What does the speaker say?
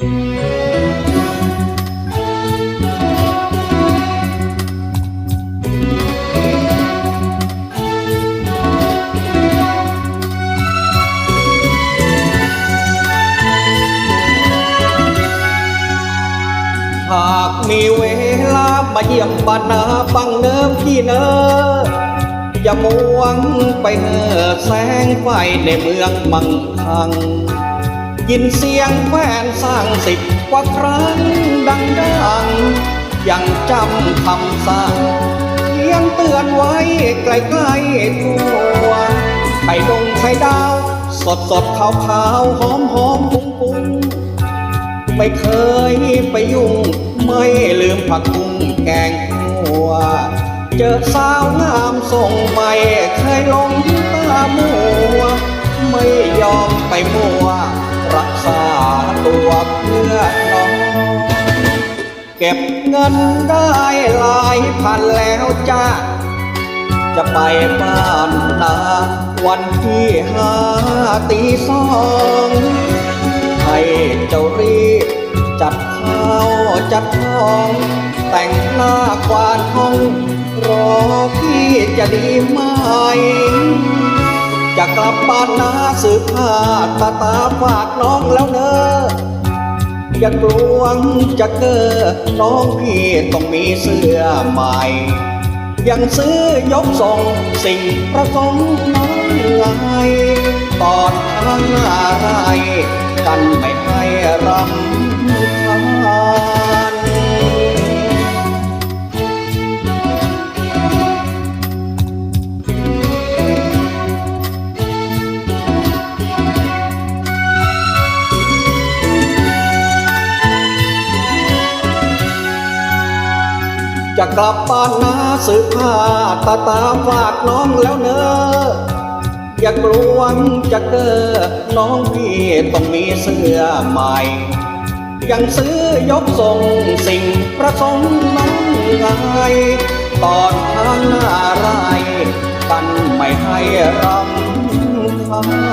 หากมีเวลามาเยี่ยมบ้านนาฟังเนิมพี่เนออย่ามัวงไปเห่อแสงไฟในเมืองมังคัง ยินเสียงแฟนสร้างสิบกว่าครั้งดังดังยังจำคำสั่งยังเตือนไว้ใกล้ๆตัวไข่ดงไข่ดาว สดสดขาวขาวหอมหอมปุ้งปุ้งไม่เคยไปยุ่ง ไม่ลืมผักบุ้งแกงขัว เจอสาวงามส่งไม่เคยลงตามัว ไม่ยอมไปมัว เพื่อน้องเก็บเงินได้หลายพันแล้วจ้า จะไปบ้านนาวันที่ห้าตีสองให้เจ้ารีบ จัดข้าวจัดท้อง แต่งหน้ากวาดห้อง รอพี่จะดีไหมจะกลับบ้านนาสืบผ้าตาตาฝากน้องแล้วเนอะอย่ากลวงจะเก้อน้องพี่ต้องมีเสื้อใหม่ ยังซื้อยกส่งสิ่งประสงค์น้องลายตอดทางอะไรกันไม่ให้รำคาญ จะกลับบ้านนาสืบผ้าตาตาฝากน้องแล้วเนออย่ากลัวจะเกอน้องพี่ต้องมีเสื้อใหม่ ยังซื้อยกส่งสิ่งประสงค์น้องไงตอนทางหน้าไรกันไม่ให้รำคาญ